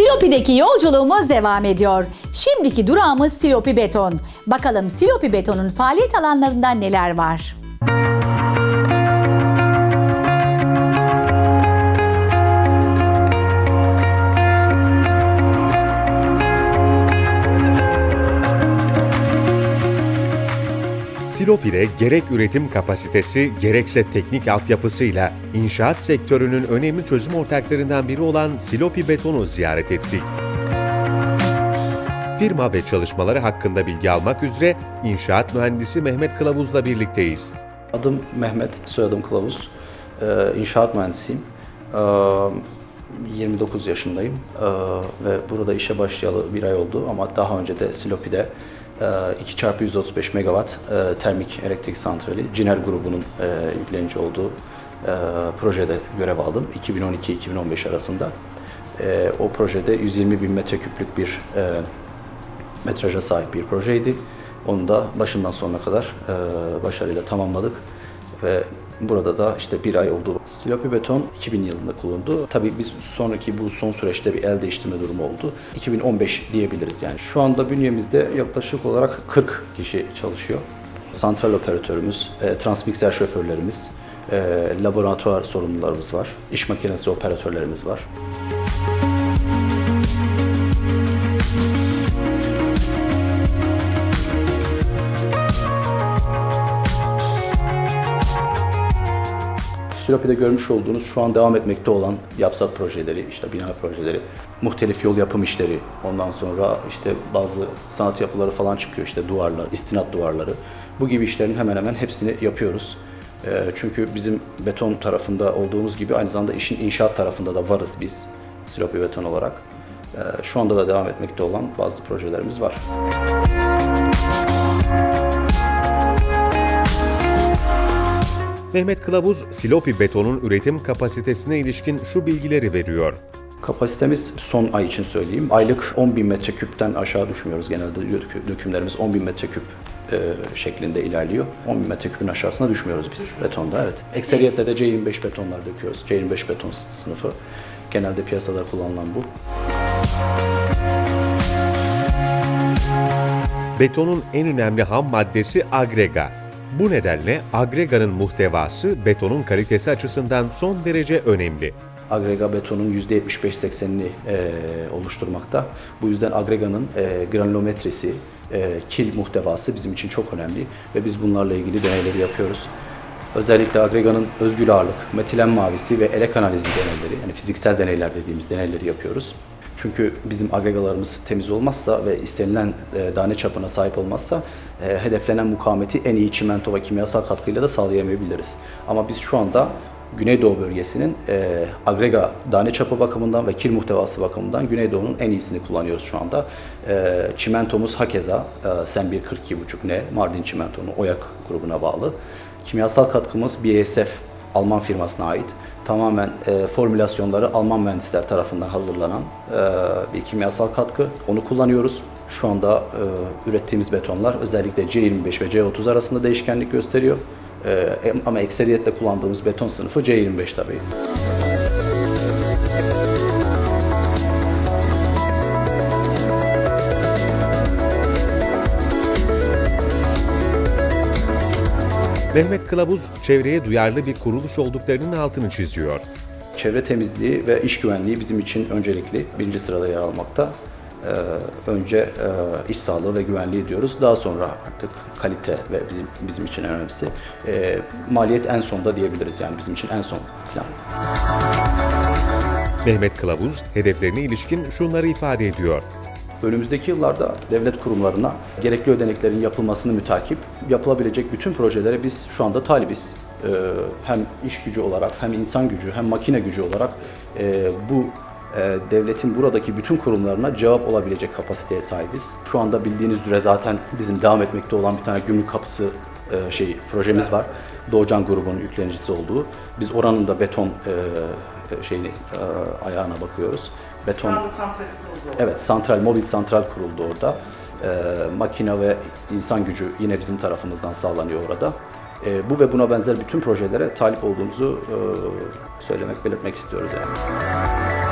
Silopi'deki yolculuğumuz devam ediyor. Şimdiki durağımız Silopi Beton. Bakalım Silopi Beton'un faaliyet alanlarında neler var? Silopi'de gerek üretim kapasitesi gerekse teknik altyapısıyla inşaat sektörünün önemli çözüm ortaklarından biri olan Silopi Beton'u ziyaret ettik. Firma ve çalışmaları hakkında bilgi almak üzere inşaat mühendisi Mehmet Kılavuz'la birlikteyiz. Adım Mehmet, soyadım Kılavuz. Ee, inşaat mühendisiyim. Ee, 29 yaşındayım Ee, ve burada işe başlayalı bir ay oldu ama daha önce de Silopi'de e, 2x135 megawatt e, termik elektrik santrali Ciner grubunun e, yüklenici olduğu e, projede görev aldım 2012-2015 arasında. O projede 120 bin metreküplük bir metraja sahip bir projeydi. Onu da başından sonuna kadar başarıyla tamamladık ve burada da işte bir ay oldu. Silopi beton 2000 yılında kullanıldı. Tabii biz sonraki bu son süreçte bir el değiştirme durumu oldu. 2015 diyebiliriz yani. Şu anda bünyemizde yaklaşık olarak 40 kişi çalışıyor. Santral operatörümüz, e, transmikser şoförlerimiz, e, laboratuvar sorumlularımız var, iş makinesi operatörlerimiz var. Silopi'de görmüş olduğunuz şu an devam etmekte olan yapsat projeleri, işte bina projeleri, muhtelif yol yapım işleri, ondan sonra işte bazı sanat yapıları falan çıkıyor işte duvarlar, istinat duvarları. Bu gibi işlerin hemen hemen hepsini yapıyoruz. Ee, Çünkü bizim beton tarafında olduğumuz gibi aynı zamanda işin inşaat tarafında da varız biz Silopi Beton olarak. Ee, Şu anda da devam etmekte olan bazı projelerimiz var. Mehmet Kılavuz, Silopi Beton'un üretim kapasitesine ilişkin şu bilgileri veriyor. Kapasitemiz son ay için söyleyeyim. Aylık 10 bin metreküpten aşağı düşmüyoruz. Genelde dökü- dökümlerimiz 10 bin metreküp e, şeklinde ilerliyor. 10 bin metreküpün aşağısına düşmüyoruz biz betonda. Evet. Ekseriyetle de C25 betonlar döküyoruz. C25 beton sınıfı. Genelde piyasada kullanılan bu. Betonun en önemli ham maddesi agrega. Bu nedenle agreganın muhtevası betonun kalitesi açısından son derece önemli. Agrega betonun %75-80'ini e, oluşturmakta. Bu yüzden agreganın e, granulometresi, e, kil muhtevası bizim için çok önemli ve biz bunlarla ilgili deneyleri yapıyoruz. Özellikle agreganın özgül ağırlık, metilen mavisi ve elek analizi deneyleri, yani fiziksel deneyler dediğimiz deneyleri yapıyoruz. Çünkü bizim agregalarımız temiz olmazsa ve istenilen e, tane çapına sahip olmazsa e, hedeflenen mukavemeti en iyi çimento ve kimyasal katkıyla da sağlayamayabiliriz. Ama biz şu anda Güneydoğu bölgesinin e, agrega tane çapı bakımından ve kil muhtevası bakımından Güneydoğu'nun en iyisini kullanıyoruz şu anda. E, çimentomuz hakeza e, Sen 1.42.5N Mardin çimentonun Oyak grubuna bağlı. Kimyasal katkımız BASF Alman firmasına ait. Tamamen e, formülasyonları Alman mühendisler tarafından hazırlanan e, bir kimyasal katkı. Onu kullanıyoruz. Şu anda e, ürettiğimiz betonlar özellikle C25 ve C30 arasında değişkenlik gösteriyor. E, ama ekseriyetle kullandığımız beton sınıfı C25 tabii. Mehmet Kılavuz, çevreye duyarlı bir kuruluş olduklarının altını çiziyor. Çevre temizliği ve iş güvenliği bizim için öncelikli. Birinci sırada yer almakta. Ee, önce e, iş sağlığı ve güvenliği diyoruz. Daha sonra artık kalite ve bizim bizim için en önemlisi. Ee, maliyet en sonda diyebiliriz yani bizim için en son plan. Mehmet Kılavuz, hedeflerine ilişkin şunları ifade ediyor. Önümüzdeki yıllarda devlet kurumlarına gerekli ödeneklerin yapılmasını mütakip yapılabilecek bütün projelere biz şu anda talibiz. Ee, hem iş gücü olarak hem insan gücü hem makine gücü olarak e, bu e, devletin buradaki bütün kurumlarına cevap olabilecek kapasiteye sahibiz. Şu anda bildiğiniz üzere zaten bizim devam etmekte olan bir tane gümrük kapısı e, şey projemiz var. Doğucan grubunun yüklenicisi olduğu. Biz oranın da beton e, şeyini e, ayağına bakıyoruz. Beton Evet, santral, mobil santral kuruldu orada. Ee, makine ve insan gücü yine bizim tarafımızdan sağlanıyor orada. Ee, bu ve buna benzer bütün projelere talip olduğumuzu e, söylemek, belirtmek istiyoruz yani.